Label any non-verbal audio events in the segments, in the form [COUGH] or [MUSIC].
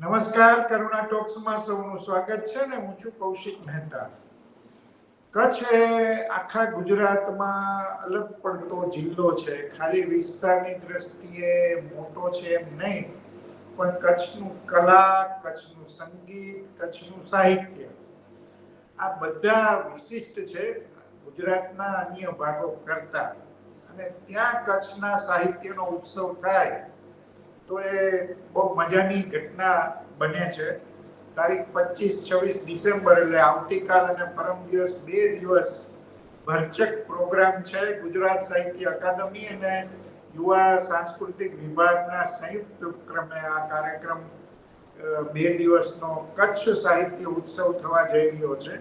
નમસ્કાર, કરુણા ટોક્સમાં સૌનું સ્વાગત છે ને હું છું કૌશિક મહેતા. કચ્છ એ આખા ગુજરાતમાં અલગ પડતો જિલ્લો છે. ખાલી વિસ્તારની દ્રષ્ટિએ મોટો છે એમ નહીં, પણ કચ્છનું કલા, કચ્છનું સંગીત, કચ્છનું સાહિત્ય, આ બધા વિશિષ્ટ છે ગુજરાતના અન્ય ભાગો કરતા. અને ત્યાં કચ્છના સાહિત્યનો ઉત્સવ થાય તો એ બહુ મજાની ઘટના બને છે. તારીખ પચીસ છવ્વીસ ડિસેમ્બર એટલે આવતીકાલ અને પરમ દિવસ બે દિવસ ભરચક પ્રોગ્રામ છે. ગુજરાત સાહિત્ય અકાદમી અને યુવા સાંસ્કૃતિક વિભાગના સંયુક્ત ઉપક્રમે આ કાર્યક્રમ બે દિવસનો કચ્છ સાહિત્ય ઉત્સવ થવા જઈ રહ્યો છે.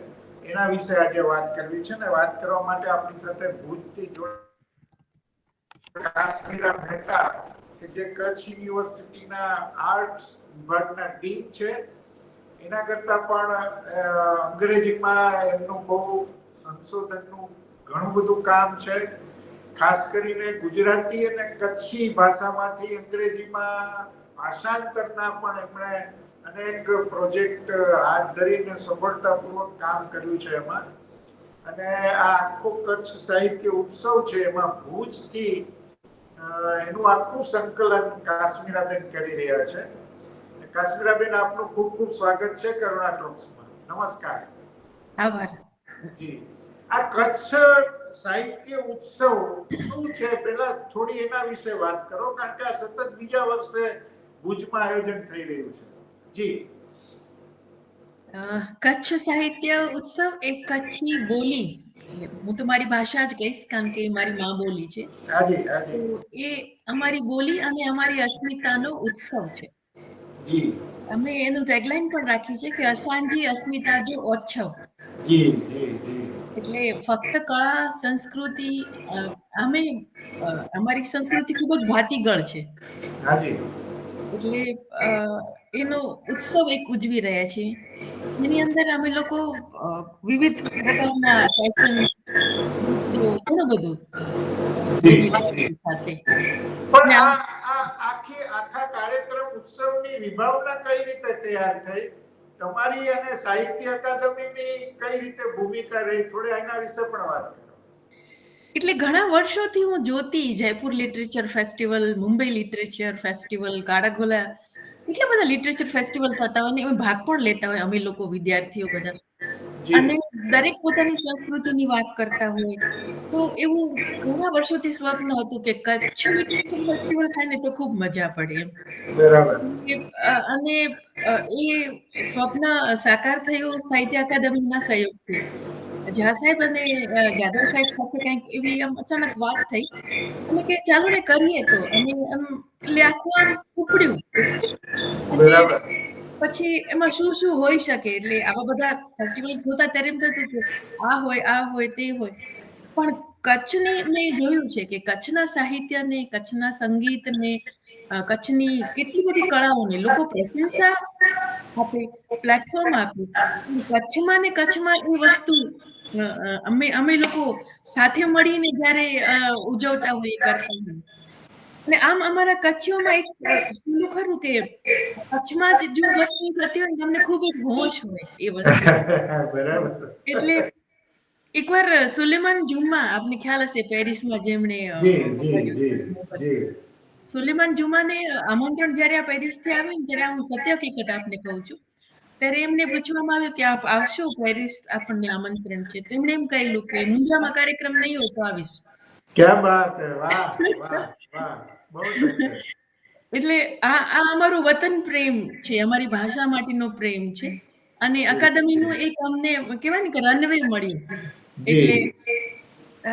એના વિશે આજે વાત કરવી છે ને વાત કરવા માટે આપણી સાથે ભુજથી જોડાયેલા કાશ્મીરા મહેતા કે જે કચ્છ યુનિવર્સિટીના આર્ટ્સ વિભાગના ડીન છે, એના કરતા પણ અંગ્રેજીમાં એમનું બહુ સંશોધનનું ઘણું બધું કામ છે. ખાસ કરીને ગુજરાતી અને કચ્છી ભાષામાંથી અંગ્રેજીમાં ભાષાંતરના પણ એમણે અનેક પ્રોજેક્ટ હાથ ધરીને સફળતાપૂર્વક કામ કર્યું છે એમાં. અને આ આખો કચ્છ સાહિત્ય ઉત્સવ છે એમાં ભુજથી એનું આખું સંકલન કાશ્મીરાબેન કરી રહ્યા છે. કાશ્મીરાબેન આપનું ખૂબ ખૂબ સ્વાગત છે કરુણા ટોક્સમાં. નમસ્કાર. આભાર. જી. આ કચ્છ સાહિત્ય ઉત્સવ શું છે? પેલા થોડી એના વિશે વાત કરો કારણ કે આ સતત બીજા વર્ષે ભુજમાં આયોજન થઈ રહ્યું છે. જી. કચ્છ સાહિત્ય ઉત્સવ એ કચ્છી બોલી હું તો મારી ભાષા જ કહીશ કારણ કે મારી મા બોલી છે. એ અમારી બોલી અને અમારી અસ્મિતાનો ઉત્સવ છે. અમે એનું ટેગલાઇન પણ રાખી છે કે અસાંજી અસ્મિતા જો ઓછવ. એટલે ફક્ત કળા સંસ્કૃતિ અમે અમારી સંસ્કૃતિ ખૂબ જ ભાતીગળ છે. એટલે એનો ઉત્સવ એક ઉજવી રહ્યા છીએ એની અંદર અમે લોકો વિવિધ પ્રકારના ફેશન ઘણું બધું સાથે. પણ આખી આખા કાર્યક્રમ ઉત્સવની વિભાવના કઈ રીતે તૈયાર થઈ? તમારી અને સાહિત્ય અકાદમીની કઈ રીતે ભૂમિકા રહી? થોડી એના વિશે પણ વાત કરો. એટલે ઘણા વર્ષોથી હું જોતી Jaipur literature festival Mumbai literature festival Kala Ghoda એટલા બધા લિટરેચર ફેસ્ટિવલ થતા હોય ને એમાં ભાગ પણ લેતા હોય અમે લોકો વિદ્યાર્થીઓ બધા. અને દરેક પોતાની સંસ્કૃતિની વાત કરતા હોય. તો એવું ઘણા વર્ષોથી સ્વપ્ન હતું કે કચ્છ લિટરેચર ફેસ્ટિવલ થાય ને તો ખૂબ મજા પડે એમ. અને એ સ્વપ્ન સાકાર થયું સાહિત્ય અકાદમીના સહયોગથી. ઝા સાહેબ અને જાદવ સાહેબ સાથે કંઈક એવી આમ અચાનક વાત થઈ. અને કે ચાલો ને કરીએ તો. અને આમ એટલે આખું આમ ઉપડ્યું. પછી એમાં શું શું હોઈ શકે? એટલે આવા બધા ફેસ્ટિવલ્સ હોતા ત્યારે એમ થતું કે આ હોય આ હોય તે હોય. પણ કચ્છની મેં જોયું છે કે કચ્છના સાહિત્યને કચ્છના સંગીતને કચ્છની કેટલી બધી કળાઓને લોકો પ્રશંસા આપે પ્લેટફોર્મ આપ્યું કચ્છમાં ને કચ્છમાં એ વસ્તુ અમે અમે લોકો સાથે મળીને જ્યારે ઉજવતા હોઈએ કરતા અને આમ અમારા કચ્છીઓમાં એક પેલું ખરું કે કચ્છમાં જ જો વસ્તુ થતી હોય તમને ખૂબ જ હોશ હોય એ વસ્તુ. [LAUGHS] બરાબર. એટલે એકવાર સુલેમાન જુમ્મા આપને ખ્યાલ હશે પેરિસમાં જેમણે સુલેમાન જુમાને આમંત્રણ જ્યારે આ પેરિસથી આવ્યું ત્યારે હું સત્ય હકીકત આપને કહું છું. ત્યારે એમને પૂછવામાં આવ્યું કે આપ આવશો પેરિસ? આપણને આમંત્રણ છે. તેમણે એમ કહેલું કે મુંદ્રામાં કાર્યક્રમ નહીં હોય તો આવીશ. ક્યા બાત હે? વાહ વાહ વાહ. બહુ એટલે આ આ અમારું વતન પ્રેમ છે. અમારી ભાષા માટેનો પ્રેમ છે. અને અકાદમીનું એક અમને કહેવાય ને કે રનવે મળ્યું. એટલે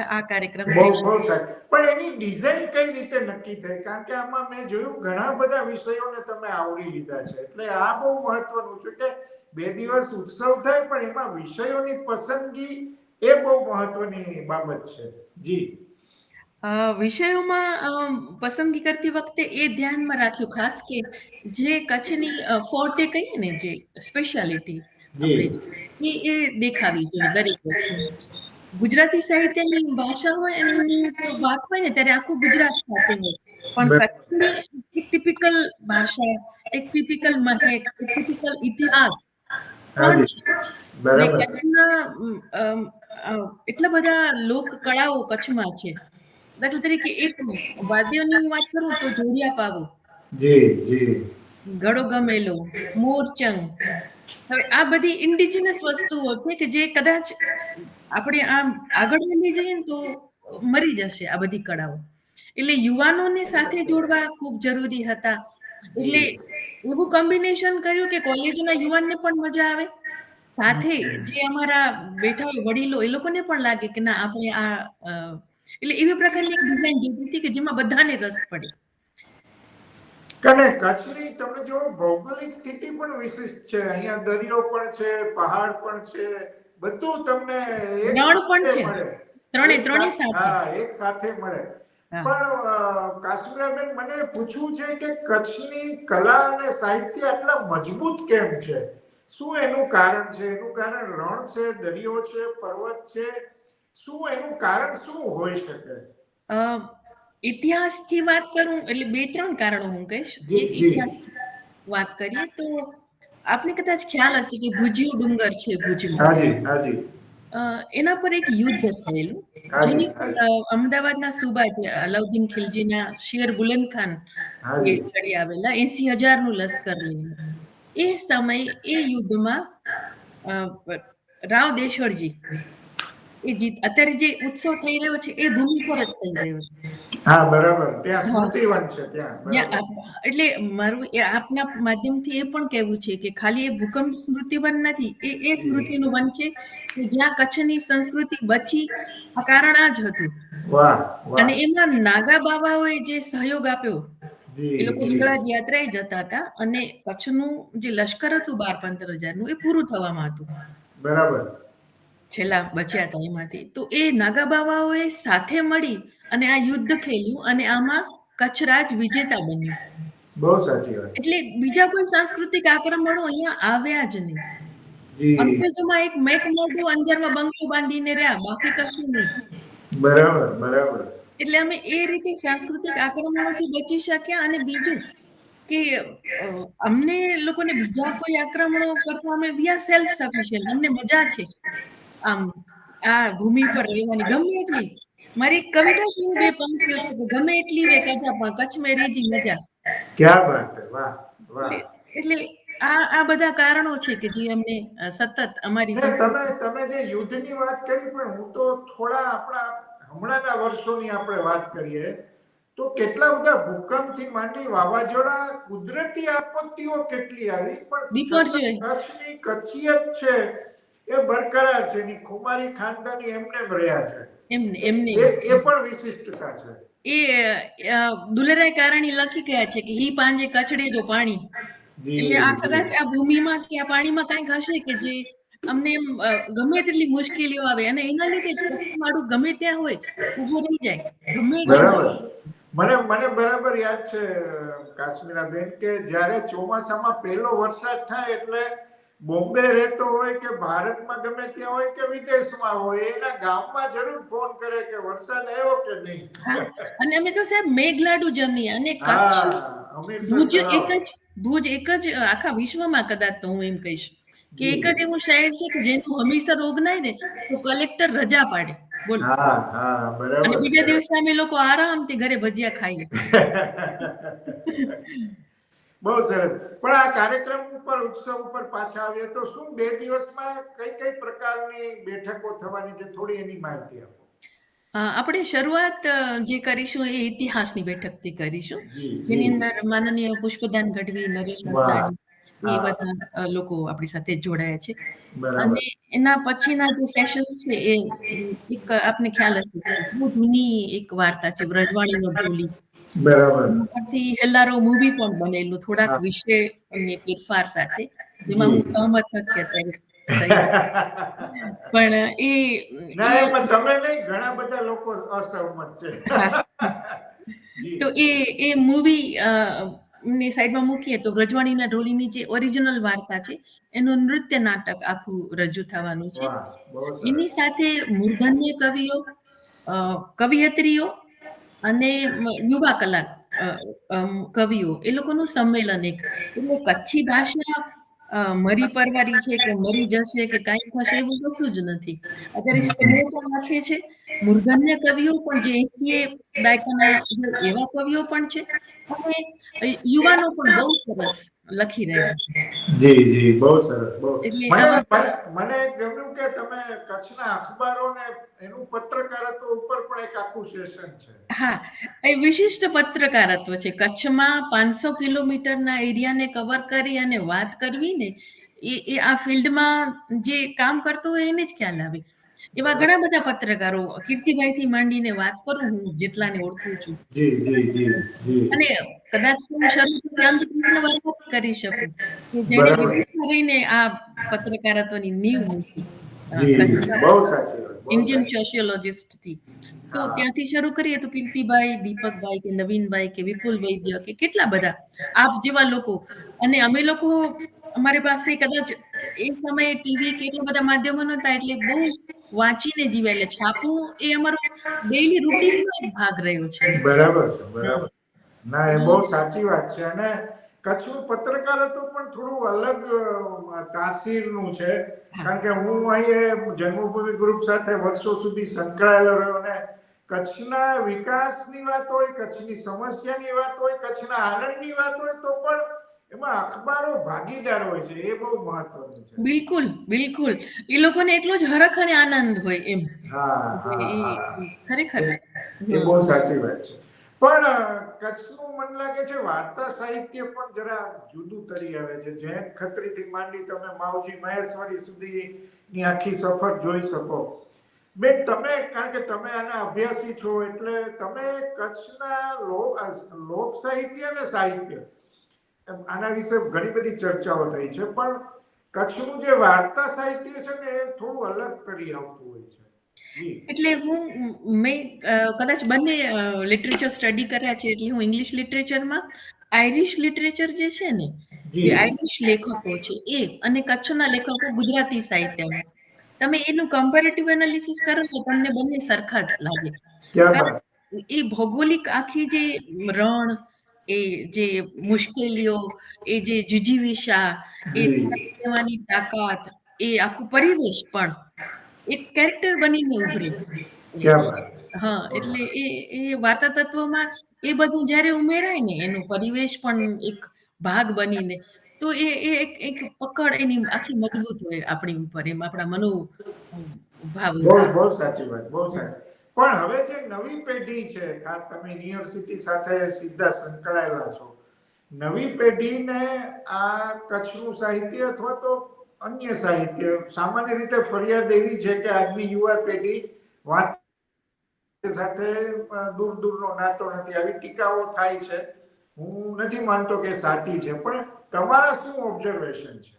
આ કાર્યક્રમ બહુ બહુ સારી. પણ એની ડિઝાઇન કઈ રીતે નક્કી થઈ? કારણ કે આમાં મેં જોયું ઘણા બધા વિષયોને તમે આવરી લીધા છે. એટલે આ બહુ મહત્વનું છે કે બે દિવસ ઉત્સવ થાય પણ એમાં વિષયોની પસંદગી એ બહુ મહત્વની બાબત છે. જી. વિષયોમાં પસંદગી કરતી વખતે એ ધ્યાનમાં રાખ્યું ખાસ કે જે કચ્છની ફોર્ટે કહીએ ને જે સ્પેશિયાલિટી એ એ દેખાવી જોઈએ દરેક ગુજરાતી સાહિત્યની ભાષા હોય એની વાત હોય ને ત્યારે આખું ગુજરાત સાથે હોય. પણ કચ્છની એક ટિપિકલ ભાષા એક ટિપિકલ મહેક એક ટિપિકલ ઇતિહાસ. એટલા બધા લોક કળાઓ કચ્છમાં છે. દાખલા તરીકે એક વાદ્યની હું વાત કરું તો જોડિયા પાવો. જી જી. ગળો ગમેલો મોરચંગ. હવે આ બધી ઇન્ડિજિનસ વસ્તુઓ છે કે જે કદાચ આપણે આમ આગળ લઈ જઈએ તો મરી જશે આ બધી કળાઓ. એટલે યુવાનોને સાથે જોડવા ખૂબ જરૂરી હતા. એટલે એવું કોમ્બિનેશન કર્યું કે કોલેજના યુવાનને પણ મજા આવે. સાથે જે અમારા બેઠા હોય વડીલો, એ લોકોને પણ લાગે કે ના, આપણે આ એટલે એવી પ્રકારની ડિઝાઇન જોઈતી હતી કે જેમાં બધાને રસ પડે. કને, કચ્છની તમે જો ભૌગોલિક સ્થિતિ પણ વિશિષ્ટ છે. અહીંયા દરિયો પણ છે, પહાડ પણ છે બધું તમને એક પણ સાથે છે. મળે. ત્રણે ત્રણે સાથે. હા એક સાથે મળે. પણ અ, મને પૂછવું છે કે કચ્છની કલા અને સાહિત્ય આટલા મજબૂત કેમ છે? શું એનું કારણ છે? એનું કારણ રણ છે દરિયો છે પર્વત છે? શું એનું કારણ શું હોઈ શકે? ઇતિહાસથી વાત કરું એટલે બે ત્રણ કારણો હું કહીશ. વાત કરીએ તો આપને કદાચ ખ્યાલ હશે કે ભુજિયો ડુંગર છે ભુજમાં હાજી હાજી. એના પર એક યુદ્ધ થયેલું જેની અમદાવાદના સુબા છે અલાઉદ્દીન ખિલજીના શેર બુલંદ ખાન ચડી આવેલા એસી હજારનું લશ્કર લઈને. એ સમય એ યુદ્ધમાં રાવ દેશવરજી એ જીત અત્યારે જે ઉત્સવ થઈ રહ્યો છે એ ભૂમિ પર જ થઈ રહ્યો છે. હા બરાબર. ત્યાં સ્મૃતિવન છે ત્યાં જ્યાં બરાબર. આપ- એટલે મારું એ આપના માધ્યમથી એ પણ કહેવું છે કે ખાલી એ ભૂકંપ સ્મૃતિ વન નથી એ એ સ્મૃતિનું વન છે કે જ્યાં કચ્છની સંસ્કૃતિ બચી કારણ આ જ હતું. અને એમાં નાગા બાવાઓએ જે સહયોગ આપ્યો એ લોકો. હિંગળાજ યાત્રાએ જતા હતા અને કચ્છનું જે લશ્કર હતું બાર પંદર હજારનું એ પૂરું થવામાં હતું. બરાબર. છેલ્લા બચ્યા હતા એમાંથી તો એ નાગા બાવાઓએ સાથે મળી અને આ યુદ્ધ ખેલ્યું અને આમાં કચ્છરાજ વિજેતા બન્યું. બહુ સાચી વાત. એટલે બીજા કોઈ સાંસ્કૃતિક આક્રમણો અહીંયા આવ્યા જ નહીં. અંગ્રેજોમાં એક મેક મોટું અંજારમાં બંગલો બાંધીને રહ્યા બાકી કશું નહીં. બરાબર બરાબર. એટલે અમે એ રીતે સાંસ્કૃતિક આક્રમણોથી બચી શક્યા અને બીજું કે અમને લોકોને બીજા કોઈ આક્રમણો કરતા અમે વી આર સેલ્ફ સફિશિયન્ટ અમને મજા છે. આમ આ ભૂમિ પર રહેવાની ગમે એટલી. મારી કવિતા શું બે પંક્તિઓ છે કે ગમે એટલી વે કજા પણ કચ્છ મે રીજી મજા. ક્યા વાત હે વાહ વાહ. એટલે આ આ બધા કારણો છે કે જે અમને સતત અમારી તમે તમે જે યુદ્ધની વાત કરી પણ હું તો થોડા આપણા હમણાંના વર્ષોની આપણે વાત કરીએ તો કેટલા બધા ભૂકંપથી માંડી વાવાઝોડા કુદરતી આપત્તિઓ કેટલી આવી પણ કચ્છની કચ્છિયત છે. એ બરકરાર છે એની ખુમારી ખાનદાની એમને રહ્યા છે. એમને એમની. એ પણ વિશિષ્ટતા છે. એ દુલેરાય કારણી લખી ગયા છે કે હી પાંજે કચડે જો પાણી. એટલે આ કદાચ આ ભૂમિમાં કે આ પાણીમાં કંઈક હશે કે જે અમને ગમે તેટલી મુશ્કેલીઓ આવે અને એના લીધે મારું ગમે ત્યાં હોય ઊભો રહી જાય. ગમે મને મને બરાબર યાદ છે કાશ્મીરાબેન કે જ્યારે ચોમાસામાં પહેલો વરસાદ થાય એટલે બોમ્બે રહેતો હોય કે ભારતમાં ગમે ત્યાં હોય કે વિદેશમાં હોય એના ગામમાં જરૂર ફોન કરે કે વરસાદ આવ્યો કે નહીં? અને અમે તો સાહેબ મેઘલાડુ જમીએ અને કચ્છ. ભુજ એક જ ભુજ એક જ આખા વિશ્વમાં કદાચ તો હું એમ કહીશ. કે એક જ એવું શહેર છે કે જેનું હમીસર ઓગનાય ને તો કલેક્ટર રજા પાડે. બોલો. હા હા અને બીજા દિવસે અમે લોકો આરામથી ઘરે ભજીયા ખાઈએ. [LAUGHS] બહુ સરસ. પણ આ કાર્યક્રમ ઉપર ઉત્સવ ઉપર પાછા આવીએ તો શું બે દિવસમાં કઈ કઈ પ્રકારની બેઠકો થવાની છે? થોડી એની માહિતી આપો. આપણે શરૂઆત જે કરીશું એ ઇતિહાસની બેઠકથી કરીશું. જેની અંદર માનનીય પુષ્પદાન ગઢવી નરેશ એ બધા લોકો આપણી સાથે જોડાયા છે. અને એના પછીના જે સેશન્સ છે એ એક આપને ખ્યાલ હશે બહુ જૂની એક વાર્તા છે વ્રજવાણીનો ઢોલી બરાબર. એમાંથી હેલ્લારો મૂવી પણ બનેલું થોડાક વિશે અને ફેરફાર સાથે જેમાં હું સહમત નથી અત્યારે. પણ એ [LAUGHS] તમે નહીં ઘણા બધા લોકો અસહમત છે. તો એ એ મૂવી ની સાઈડમાં મૂકીએ તો રજવાણીના ઢોલીની જે ઓરિજિનલ વાર્તા છે એનું નૃત્ય નાટક આખું રજૂ થવાનું છે. એની સાથે મૂર્ધન્ય કવિઓ કવિયત્રીઓ અને યુવા કલા અ, કવિઓ એ લોકોનું સંમેલન એક એટલે કચ્છી ભાષા મરી પરવારી છે કે મરી જશે કે કાંઈ થશે એવું કશું જ નથી. અત્યારે સ્ત્રીઓ પણ લખે છે મૂર્ધન્ય કવિઓ પણ જે એસી દાયકાના એવા કવિઓ પણ છે અને યુવાનો પણ બહુ સરસ લખી રહ્યા છે. જી જી બહુ સરસ બહુ. મને ગમ્યું કે તમે કચ્છના અખબારોને એનું પત્રકારત્વ ઉપર પણ એક આખું સેશન છે. હા એ વિશિષ્ટ પત્રકારત્વ છે. કચ્છમાં પાંચસો કિલોમીટરના એરિયાને કવર કરી અને વાત કરવી ને એ એ આ ફિલ્ડમાં જે કામ કરતો હોય એને જ ખ્યાલ આવે. એવા ઘણા બધા પત્રકારો કીર્તિભાઈથી માંડીને વાત કરું હું જેટલાને ઓળખું છું જી જી જી જી અને કદાચ હું શરૂ કૃષ્ણ વાત કરી શકું કે જેને. વિદેશમાં આ પત્રકારત્વની નીવ મૂકી. બહુ સાચી ઇન્ડિયન. સોશિયોલોજિસ્ટથી તો ત્યાંથી શરૂ કરીએ તો કીર્તિભાઈ દીપકભાઈ કે નવીનભાઈ કે વિપુલ વૈદ્ય કે કેટલા બધા આપ જેવા લોકો અને અમે લોકો અમારી પાસે કદાચ એ સમયે ટીવી કે એટલા બધા માધ્યમો નતા એટલે બહુ વાંચીને જીવે એટલે છાપવું એ અમારો ડેઈલી રૂટીનનો એક ભાગ રહ્યો છે. બરાબર છે બરાબર. ના એ બહુ સાચી વાત છે. અને કચ્છનું પત્રકારત્વ પણ થોડું અલગ તાસીરનું છે. કારણ કે હું અહીં જન્મભૂમિ ગ્રુપ સાથે વર્ષો સુધી સંકળાયેલો રહ્યો ને કચ્છના વિકાસની વાત હોય કચ્છની સમસ્યાની વાત હોય કચ્છના આનંદની વાત હોય તો પણ એમાં અખબારો ભાગીદાર હોય છે એ બહુ મહત્વનું છે. બિલકુલ બિલકુલ. એ લોકોને એટલો જ હરખ અને આનંદ હોય એમ. હા ખરેખર એ બહુ સાચી વાત છે. પણ કચ્છનું મન લાગે છે વાર્તા સાહિત્ય પણ જરા જુદું તરી આવે છે. જયંત ખત્રીથી માંડી તમે માવજી મહેશ્વરી સુધીની આખી સફર જોઈ શકો. બેન તમે કારણ કે તમે આના અભ્યાસી છો એટલે તમે કચ્છના લોક સાહિત્ય અને સાહિત્ય આના વિશે ઘણી બધી ચર્ચાઓ થઈ છે પણ કચ્છનું જે વાર્તા સાહિત્ય છે ને એ થોડું અલગ કરી આવતું હોય છે. એટલે હું મેં કદાચ બંને લિટરેચર સ્ટડી કર્યા છે એટલે હું ઇંગ્લિશ લિટરેચરમાં આઈરિશ લિટરેચર જે છે ને જે. આઈરિશ લેખકો છે એ અને કચ્છના લેખકો ગુજરાતી સાહિત્યમાં. તમે એનું કમ્પેરેટિવ એનાલિસિસ કરો તો તમને બંને સરખા જ લાગે. એ ભૌગોલિક આખી જે રણ એ જે મુશ્કેલીઓ એ જે જુજીવિષા એ જી. તાકાત એ આખું પરિવેશ પણ એક કેરેક્ટર બનીને ઉભરે. હા એટલે એ એ વાર્તા તત્વમાં એ બધું જ્યારે ઉમેરાય ને એનો પરિવેશ પણ એક ભાગ બનીને તો એ એ એક એક પકડ એની આખી મજબૂત હોય આપણી ઉપર એમ આપણા મનો ભાવ બહુ બહુ સાચી વાત બહુ સાચી. પણ હવે જે નવી પેઢી છે, ખાસ તમે યુનિવર્સિટી સાથે સીધા સંકળાયેલા છો, નવી પેઢીને આ કચ્છનું સાહિત્ય અથવા તો અન્ય સાહિત્ય, સામાન્ય રીતે ફરિયાદ એવી છે કે આજની યુવા પેઢી વાત સાથે દૂર દૂરનો નાતો નથી. આવી ટીકાઓ થાય છે. હું નથી માનતો કે સાચી છે, પણ તમારા શું ઓબ્ઝર્વેશન છે?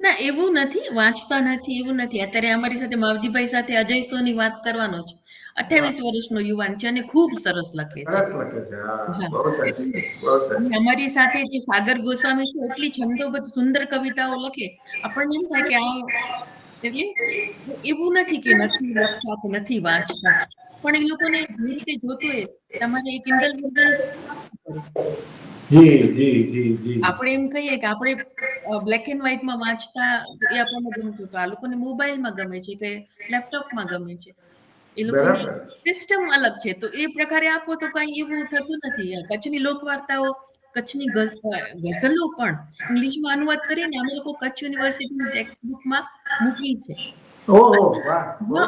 ના, એવું નથી. વાંચતા નથી, એવું નથી. અત્યારે અમારી સાથે માવજીભાઈ સાથે અજય સોની વાત કરવાનો છે. અઠ્યાવીસ વર્ષનો યુવાન છે અને ખૂબ સરસ લખે છે. અમારી સાથે જે સાગર ગોસ્વામી છે એટલી છંદોબદ્ધ સુંદર કવિતાઓ લખે. આપણને એમ થાય કે આ એટલે એવું નથી કે નથી લખતા કે નથી વાંચતા. પણ એ લોકોને જે રીતે જોતું હોય તમારે એ કિન્ડલ જી જી જી જી. આપણે એમ કહીએ કે આપણે બ્લેક એન્ડ વ્હાઈટમાં વાંચતા એ આપણને ગમતું. હતું આ લોકોને મોબાઈલમાં ગમે છે કે લેપટોપમાં ગમે છે. એ લોકોની સિસ્ટમ અલગ છે. તો એ પ્રકારે આપો તો કઈ એવું થતું નથી. કચ્છની લોકવાર્તાઓ કચ્છની ગઝલો પણ ઇંગ્લિશમાં અનુવાદ કરીને અમે લોકો કચ્છ યુનિવર્સિટીની ટેક્સ્ટ બુકમાં મૂકી છે.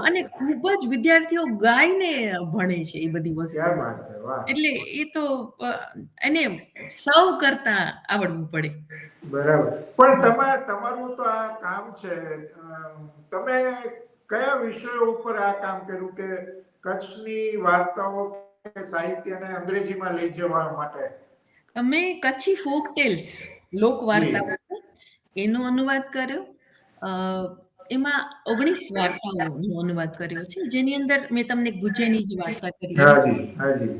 અને ખૂબ જ વિદ્યાર્થીઓ ગાઈને ભણે છે એ બધી વસ્તુ. એટલે એ તો એને સૌ કરતા આવડવું પડે. બરાબર. પણ તમારું તો આ કામ છે. તમે કયા વિષયો ઉપર આ કામ કર્યું કે કચ્છની વાર્તાઓ કે સાહિત્યને અંગ્રેજીમાં લઈ જવા માટે? અમે કચ્છી ફોક ટેલ્સ લોક વાર્તાઓ એનો અનુવાદ કર્યો. અ, એમાં ઓગણીસ વાર્તાઓનો અનુવાદ કર્યો છે. જેની અંદર મેં તમને ગુજેની જે વાર્તા કરી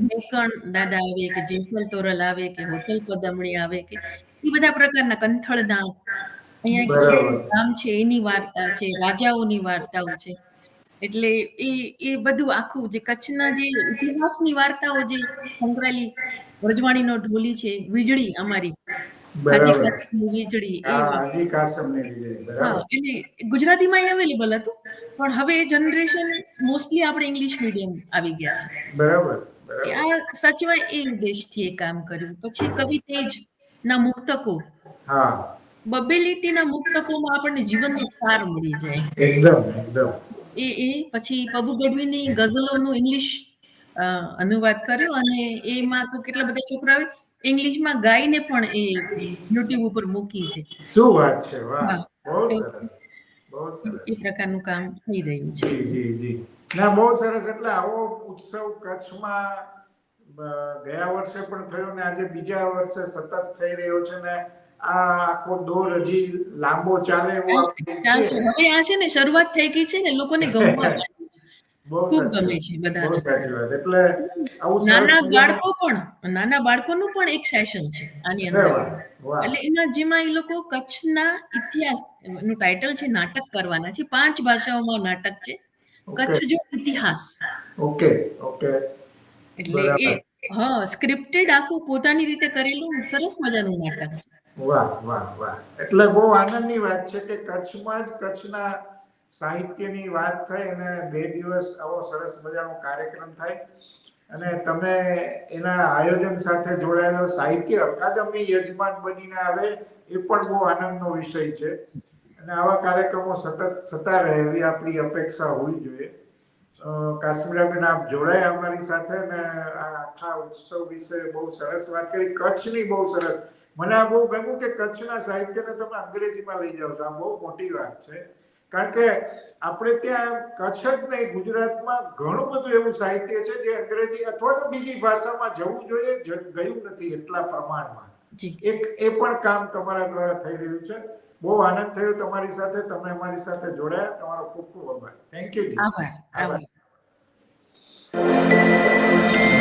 મેકણ દાદા આવે કે જેસલ તોરલ આવે કે હોટલ પદમણી આવે કે એ બધા પ્રકારના કંથળદાન અહીંયા ગામ છે એની વાર્તા છે રાજાઓની વાર્તાઓ છે. એટલે એ એ બધું આખું જે કચ્છના જે ઇતિહાસની વાર્તાઓ જે સંકળાયેલી વ્રજવાણીનો ઢોલી છે વીજળી અમારી. ગુજરાતીમાં અવેલેબલ હતું પણ હવે જનરેશન મોસ્ટલી આપણે ઇંગ્લિશ મીડિયમ આવી ગયા છે. બરાબર આ સચવાય એ ઉદ્દેશથી એ કામ કર્યું. પછી કવિ તેજ ના મુક્તકો. હા. બબ્બે લીટીના મુક્તકોમાં આપણને જીવનનો સાર મળી જાય. એકદમ એકદમ. એ એ પછી પ્રભુ ગઢવીની ગઝલોનું ઇંગ્લિશ અનુવાદ કર્યો અને એમાં તો કેટલા બધા છોકરાઓએ ઇંગ્લિશમાં ગાઈને પણ એ યુટ્યુબ ઉપર મૂકી છે. શું વાત છે? વાહ. બહુ સરસ. બહુ એ પ્રકારનું કામ થઈ રહ્યું છે. જી જી જી. ના બહુ સરસ. એટલે આવો ઉત્સવ કચ્છમાં ગયા વર્ષે પણ થયો ને આજે બીજા વર્ષે સતત થઈ રહ્યો છે ને આ આખો દોર હજી લાંબો ચાલે એવું આપણે ચાલશે ઈચ્છીએ. હવે આ છે ને શરૂઆત થઈ ગઈ છે ને લોકોને ગમવા [LAUGHS] માંડ્યું છે. બહુ ખૂબ ગમે છે બહુ સાચી વાત. એટલે આવું નાના બાળકો પણ નાના બાળકોનું પણ એક સેશન છે આની અંદર. એટલે એમાં જેમાં એ લોકો કચ્છના ઇતિહાસનું ટાઇટલ છે નાટક કરવાના છે. પાંચ ભાષાઓમાં નાટક છે. કચ્છ જો ઇતિહાસ. Okay okay. એટલે એ હા સ્ક્રિપ્ટેડ આખું પોતાની રીતે કરેલું સરસ મજાનું નાટક છે. વાહ વાહ વાહ. એટલે બહુ આનંદની વાત છે કે કચ્છમાં જ કચ્છના સાહિત્યની વાત થઈ અને બે દિવસ આવો સરસ મજાનો કાર્યક્રમ થાય. અને તમે એના આયોજન સાથે જોડાયેલો સાહિત્ય અકાદમી યજમાન બનીને આવે, એ પણ બહુ આનંદનો વિષય છે. અને આવા કાર્યક્રમો સતત થતા રહે એવી આપણી અપેક્ષા હોવી જોઈએ. કાશ્મીરાબેન આપ જોડાયા અમારી સાથે ને આ આખા ઉત્સવ વિશે બહુ સરસ વાત કરી. કચ્છની બહુ સરસ. મને આ બહુ ગમ્યું કે કચ્છના સાહિત્યને તમે અંગ્રેજીમાં લઈ જાઓ છો. આ બહુ મોટી વાત છે. કારણ કે આપણે ત્યાં કચ્છ જ નહીં ગુજરાતમાં ઘણું બધું એવું સાહિત્ય છે જે અંગ્રેજી અથવા તો બીજી ભાષામાં જવું જોઈએ ગયું નથી એટલા પ્રમાણમાં. એક એ પણ કામ તમારા દ્વારા થઈ રહ્યું છે. બહુ આનંદ થયો તમારી સાથે તમે અમારી સાથે જોડાયા. તમારો ખૂબ ખૂબ આભાર. Thank you ji. આભાર. આભાર.